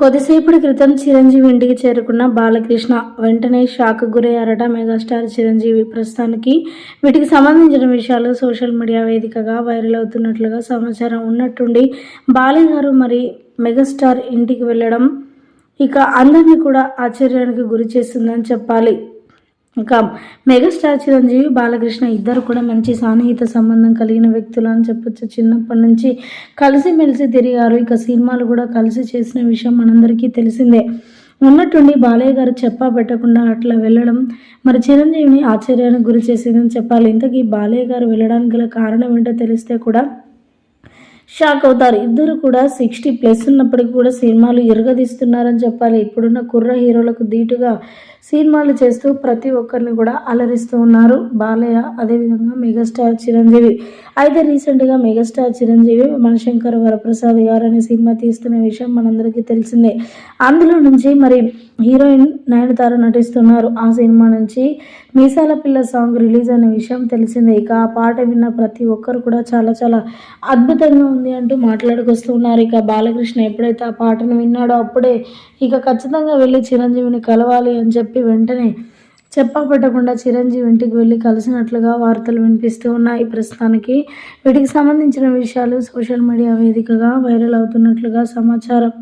కొద్దిసేపటి క్రితం చిరంజీవి ఇంటికి చేరుకున్న బాలకృష్ణ వెంటనే షాక్ గురయ్యారట మెగాస్టార్ చిరంజీవి. ప్రస్తుతానికి వీటికి సంబంధించిన విషయాలు సోషల్ మీడియా వేదికగా వైరల్ అవుతున్నట్లుగా సమాచారం ఉన్నట్టుండి బాలయ్య గారు మరి మెగాస్టార్ ఇంటికి వెళ్ళడం ఇక అందరినీ కూడా ఆశ్చర్యానికి గురి చేస్తుందని చెప్పాలి. ఇంకా మెగాస్టార్ చిరంజీవి బాలకృష్ణ ఇద్దరు కూడా మంచి సాన్నిహిత సంబంధం కలిగిన వ్యక్తులు అని చెప్పొచ్చు. చిన్నప్పటి నుంచి కలిసిమెలిసి తిరిగారు. ఇక సినిమాలు కూడా కలిసి చేసిన విషయం మనందరికీ తెలిసిందే. ఉన్నట్టుండి బాలయ్య గారు చెప్పా పెట్టకుండా అట్లా వెళ్ళడం మరి చిరంజీవిని ఆశ్చర్యానికి గురి చేసిందని చెప్పాలి. ఇంతకీ బాలయ్య గారు వెళ్ళడానికి గల కారణం ఏంటో తెలిస్తే కూడా షాక్ అవుతారు. ఇద్దరు కూడా సిక్స్టీ ప్లస్ ఉన్నప్పటికీ కూడా సినిమాలు ఇరగదీస్తున్నారని చెప్పాలి. ఇప్పుడున్న కుర్ర హీరోలకు ధీటుగా సినిమాలు చేస్తూ ప్రతి ఒక్కరిని కూడా అలరిస్తూ ఉన్నారు. బాలయ్య అదేవిధంగా మెగాస్టార్ చిరంజీవి. అయితే రీసెంట్గా మెగాస్టార్ చిరంజీవి మనశంకర్ వరప్రసాద్ గారు అనే సినిమా తీస్తున్న విషయం మనందరికీ తెలిసిందే. అందులో నుంచి మరి హీరోయిన్ నయనతార నటిస్తున్నారు. ఆ సినిమా నుంచి మీసాల పిల్ల సాంగ్ రిలీజ్ అనే విషయం తెలిసిందే. ఇక ఆ పాట విన్న ప్రతి ఒక్కరు కూడా చాలా చాలా అద్భుతంగా ఉంది అంటూ మాట్లాడుకొస్తున్నారు. ఇక బాలకృష్ణ ఎప్పుడైతే ఆ పాటను విన్నాడో అప్పుడే ఇక ఖచ్చితంగా వెళ్ళి చిరంజీవిని కలవాలి అని చెప్పి వెంటనే చెప్పబెట్టకుండా చిరంజీవి ఇంటికి వెళ్ళి కలిసినట్లుగా వార్తలు వినిపిస్తూ ఉన్నాయి. ప్రస్తుతానికి వీటికి సంబంధించిన విషయాలు సోషల్ మీడియా వేదికగా వైరల్ అవుతున్నట్లుగా సమాచారం.